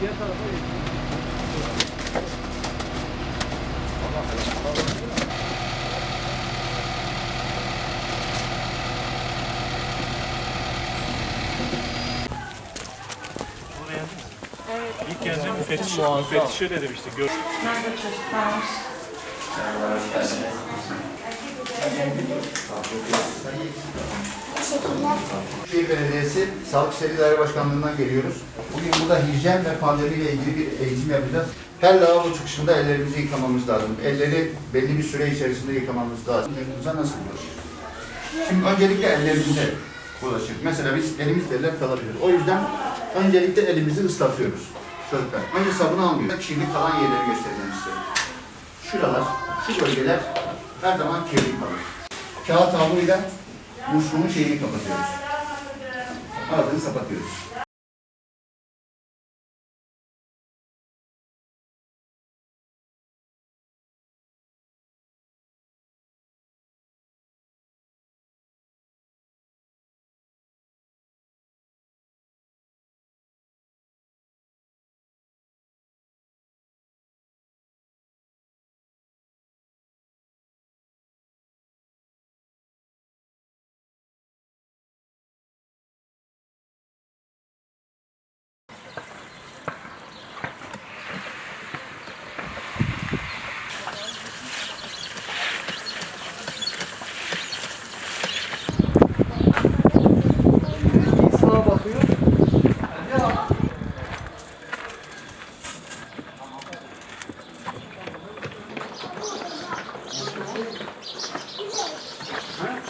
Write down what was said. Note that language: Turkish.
İlk gelince müfettiş, müfettişe dedim işte. Gör Nerede çocuklar? Büyükşehir Belediyesi Sağlık İşleri İdare Başkanlığı'ndan geliyoruz. Bugün burada hijyen ve pandemiyle ilgili bir eğitim yapacağız. Her lavabo çıkışında ellerimizi yıkamamız lazım. Elleri belli bir süre içerisinde yıkamamız lazım. Ellerimize nasıl bulaşır? Şimdi öncelikle ellerimize bulaşır. Mesela biz elimizle eller kalabilir. O yüzden öncelikle elimizi ıslatıyoruz. Çocuklar. Önce sabun almıyoruz. Kirli kalan yerleri göstereceğim size. Şuralar, şu bölgeler her zaman kirli kalır. Kağıt havluyla musluğun şeyini kapatıyoruz. Ağzını kapatıyoruz. Ha?